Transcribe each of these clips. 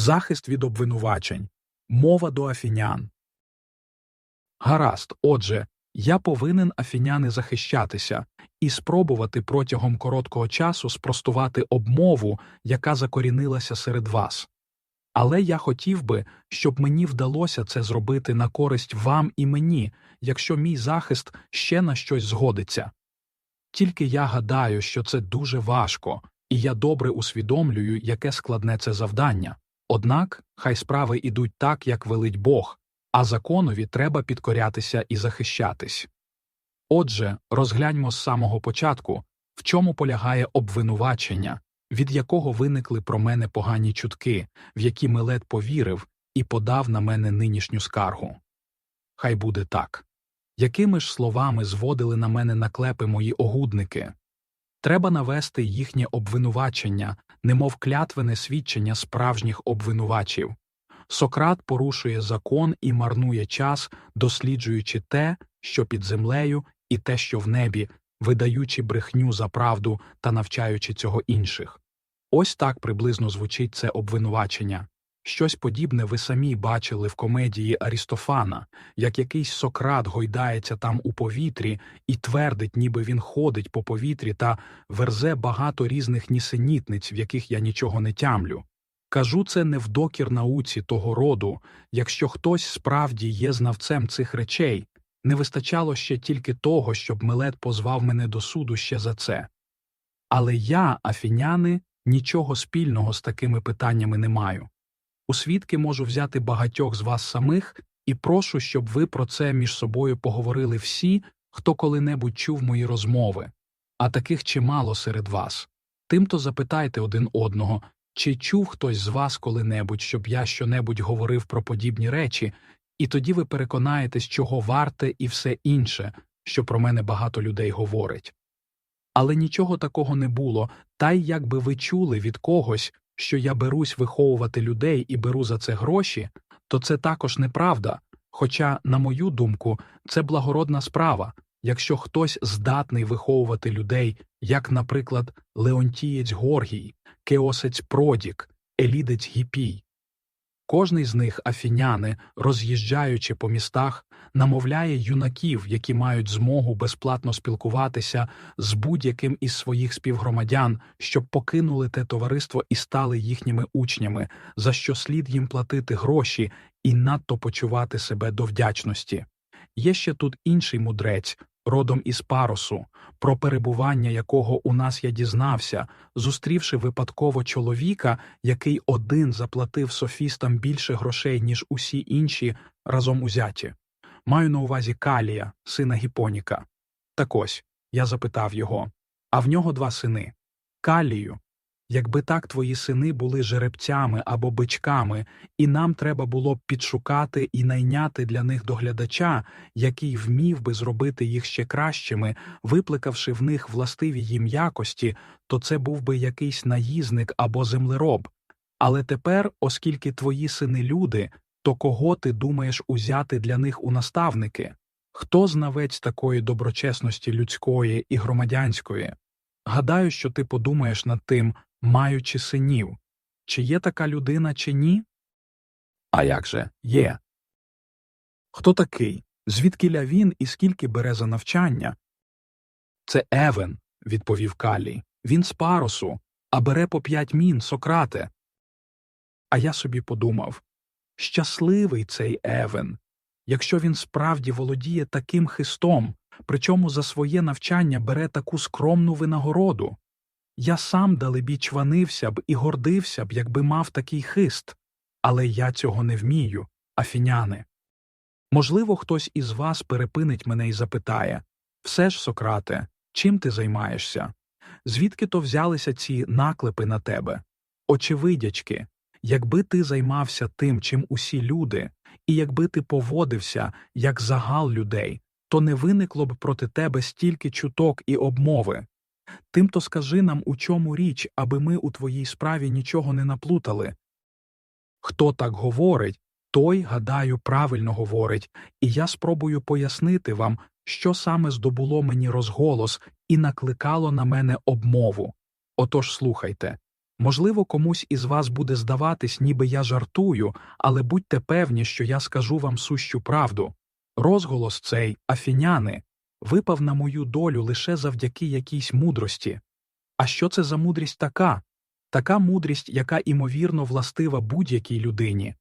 Захист від обвинувачень. Мова до афінян. Гаразд, отже, я повинен афіняни захищатися і спробувати протягом короткого часу спростувати обмову, яка закорінилася серед вас. Але я хотів би, щоб мені вдалося це зробити на користь вам і мені, якщо мій захист ще на щось згодиться. Тільки я гадаю, що це дуже важко, і я добре усвідомлюю, яке складне це завдання. Однак хай справи ідуть так, як велить Бог, а законові треба підкорятися і захищатись. Отже, розгляньмо з самого початку, в чому полягає обвинувачення, від якого виникли про мене погані чутки, в які Милет повірив і подав на мене нинішню скаргу. Хай буде так. Якими ж словами зводили на мене наклепи мої огудники? Треба навести їхнє обвинувачення, немов клятвене свідчення справжніх обвинувачів. Сократ порушує закон і марнує час, досліджуючи те, що під землею, і те, що в небі, видаючи брехню за правду та навчаючи цього інших. Ось так приблизно звучить це обвинувачення. Щось подібне ви самі бачили в комедії Арістофана, як якийсь Сократ гойдається там у повітрі і твердить, ніби він ходить по повітрі та верзе багато різних нісенітниць, в яких я нічого не тямлю. Кажу це не в докір науці того роду, якщо хтось справді є знавцем цих речей, не вистачало ще тільки того, щоб Милет позвав мене до суду ще за це. Але я, афіняни, нічого спільного з такими питаннями не маю. У свідки можу взяти багатьох з вас самих і прошу, щоб ви про це між собою поговорили всі, хто коли-небудь чув мої розмови, а таких чимало серед вас. Тимто запитайте один одного, чи чув хтось з вас коли-небудь, щоб я щонебудь говорив про подібні речі, і тоді ви переконаєтесь, чого варте і все інше, що про мене багато людей говорить. Але нічого такого не було, та й якби ви чули від когось, що я берусь виховувати людей і беру за це гроші, то це також неправда. Хоча, на мою думку, це благородна справа, якщо хтось здатний виховувати людей, як, наприклад, Леонтієць Горгій, Кеосець Продік, Елідець Гіпій. Кожний з них афіняни, роз'їжджаючи по містах, намовляє юнаків, які мають змогу безплатно спілкуватися з будь-яким із своїх співгромадян, щоб покинули те товариство і стали їхніми учнями, за що слід їм платити гроші і надто почувати себе до вдячності. Є ще тут інший мудрець, родом із паросу, про перебування якого у нас я дізнався, зустрівши випадково чоловіка, який один заплатив софістам більше грошей, ніж усі інші разом узяті. Маю на увазі Калія, сина Гіпоніка. Так ось я запитав його а в нього два сини Калію. Якби так твої сини були жеребцями або бичками, і нам треба було б підшукати і найняти для них доглядача, який вмів би зробити їх ще кращими, викликавши в них властиві їм якості, то це був би якийсь наїзник або землероб. Але тепер, оскільки твої сини люди, то кого ти думаєш узяти для них у наставники? Хто знавець такої доброчесності людської і громадянської? Гадаю, що ти подумаєш над тим, маючи синів, чи є така людина, чи ні? А як же є? Хто такий? Звідкиля він і скільки бере за навчання? Це Евен, відповів Калій. Він з паросу, а бере по п'ять мін, Сократе. А я собі подумав щасливий цей Евен, якщо він справді володіє таким хистом, причому за своє навчання бере таку скромну винагороду. Я сам далебі чванився б і гордився б, якби мав такий хист, але я цього не вмію, афіняни. Можливо, хтось із вас перепинить мене і запитає все ж, Сократе, чим ти займаєшся? Звідки то взялися ці наклепи на тебе? Очевидячки, якби ти займався тим, чим усі люди, і якби ти поводився як загал людей, то не виникло б проти тебе стільки чуток і обмови. Тимто скажи нам, у чому річ, аби ми у твоїй справі нічого не наплутали. Хто так говорить, той, гадаю, правильно говорить, і я спробую пояснити вам, що саме здобуло мені розголос і накликало на мене обмову. Отож слухайте Можливо, комусь із вас буде здаватись, ніби я жартую, але будьте певні, що я скажу вам сущу правду. Розголос цей, афіняни, випав на мою долю лише завдяки якійсь мудрості. А що це за мудрість така? Така мудрість, яка імовірно властива будь-якій людині.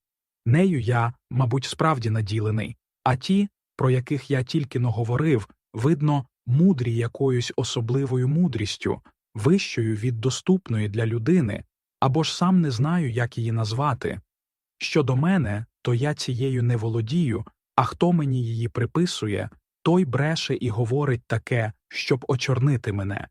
Нею я, мабуть, справді наділений, а ті, про яких я тільки но говорив, видно, мудрі якоюсь особливою мудрістю, вищою від доступної для людини, або ж сам не знаю, як її назвати. Щодо мене, то я цією не володію, а хто мені її приписує, той бреше і говорить таке, щоб очорнити мене.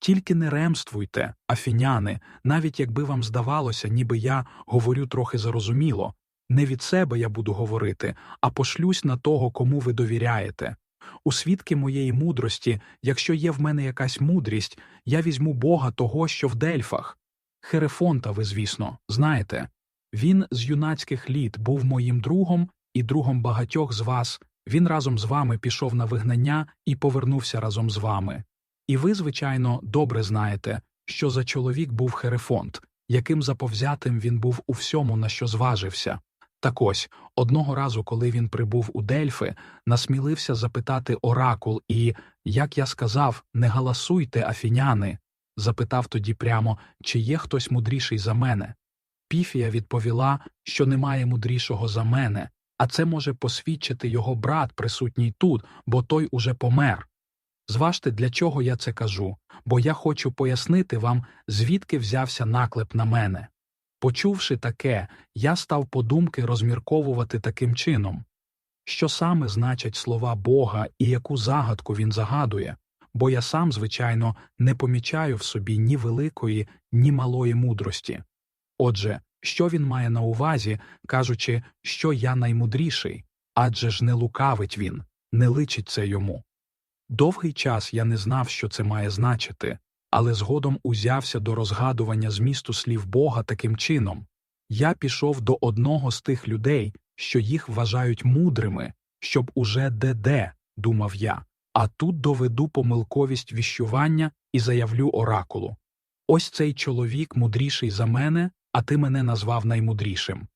Тільки не ремствуйте, афіняни, навіть якби вам здавалося, ніби я говорю трохи зарозуміло. Не від себе я буду говорити, а пошлюсь на того, кому ви довіряєте. У свідки моєї мудрості, якщо є в мене якась мудрість, я візьму Бога того, що в Дельфах. Херефонта, ви, звісно, знаєте. Він з юнацьких літ був моїм другом і другом багатьох з вас. Він разом з вами пішов на вигнання і повернувся разом з вами. І ви, звичайно, добре знаєте, що за чоловік був Херефонт, яким заповзятим він був у всьому, на що зважився. Так ось, одного разу, коли він прибув у Дельфи, насмілився запитати оракул і, як я сказав, не галасуйте, афіняни. Запитав тоді прямо, чи є хтось мудріший за мене. Піфія відповіла, що немає мудрішого за мене, а це може посвідчити його брат, присутній тут, бо той уже помер. Зважте, для чого я це кажу, бо я хочу пояснити вам, звідки взявся наклеп на мене. Почувши таке, я став подумки розмірковувати таким чином, що саме значать слова Бога і яку загадку він загадує, бо я сам, звичайно, не помічаю в собі ні великої, ні малої мудрості. Отже, що він має на увазі, кажучи, що я наймудріший, адже ж не лукавить він, не личить це йому. Довгий час я не знав, що це має значити, але згодом узявся до розгадування змісту слів Бога таким чином я пішов до одного з тих людей, що їх вважають мудрими, щоб уже де-де, думав я, а тут доведу помилковість віщування і заявлю оракулу. Ось цей чоловік мудріший за мене, а ти мене назвав наймудрішим.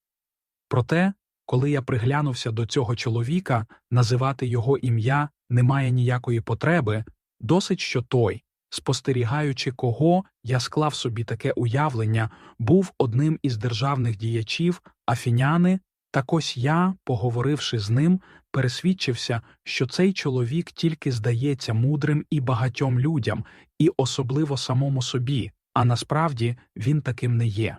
Проте, коли я приглянувся до цього чоловіка, називати його ім'я немає ніякої потреби, досить що той, спостерігаючи кого, я склав собі таке уявлення, був одним із державних діячів, афіняни, так ось я, поговоривши з ним, пересвідчився, що цей чоловік тільки здається мудрим і багатьом людям, і особливо самому собі, а насправді він таким не є.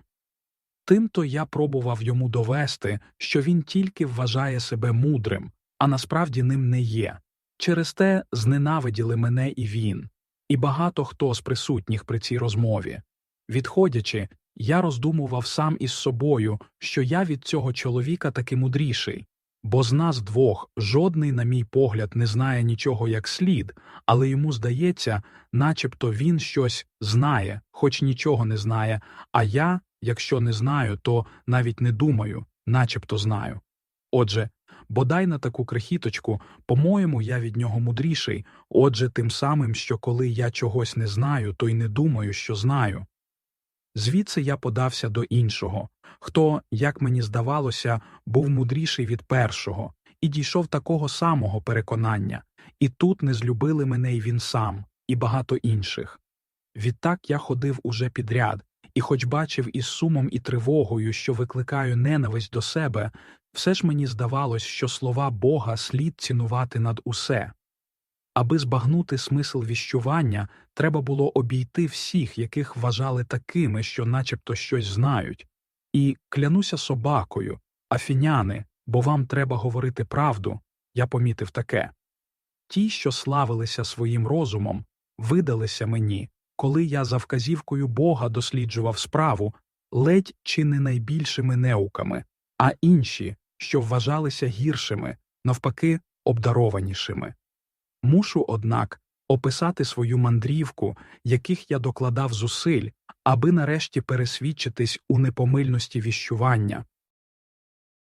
Тимто я пробував йому довести, що він тільки вважає себе мудрим, а насправді ним не є. Через те зненавиділи мене і він, і багато хто з присутніх при цій розмові. Відходячи, я роздумував сам із собою, що я від цього чоловіка таки мудріший, бо з нас двох жодний, на мій погляд, не знає нічого як слід, але йому здається, начебто він щось знає, хоч нічого не знає, а я, якщо не знаю, то навіть не думаю, начебто знаю. Отже, бодай на таку крихіточку, по-моєму, я від нього мудріший, отже, тим самим, що коли я чогось не знаю, то й не думаю, що знаю. Звідси я подався до іншого, хто, як мені здавалося, був мудріший від першого, і дійшов такого самого переконання, і тут не злюбили мене й він сам, і багато інших. Відтак я ходив уже підряд, і, хоч бачив із сумом і тривогою, що викликаю ненависть до себе, все ж мені здавалось, що слова Бога слід цінувати над усе. Аби збагнути смисл віщування, треба було обійти всіх, яких вважали такими, що начебто щось знають, і клянуся собакою, афіняни, бо вам треба говорити правду, я помітив таке. Ті, що славилися своїм розумом, видалися мені, коли я за вказівкою Бога досліджував справу, ледь чи не найбільшими неуками, а інші, що вважалися гіршими, навпаки, обдарованішими. Мушу, однак, описати свою мандрівку, яких я докладав зусиль, аби нарешті пересвідчитись у непомильності віщування,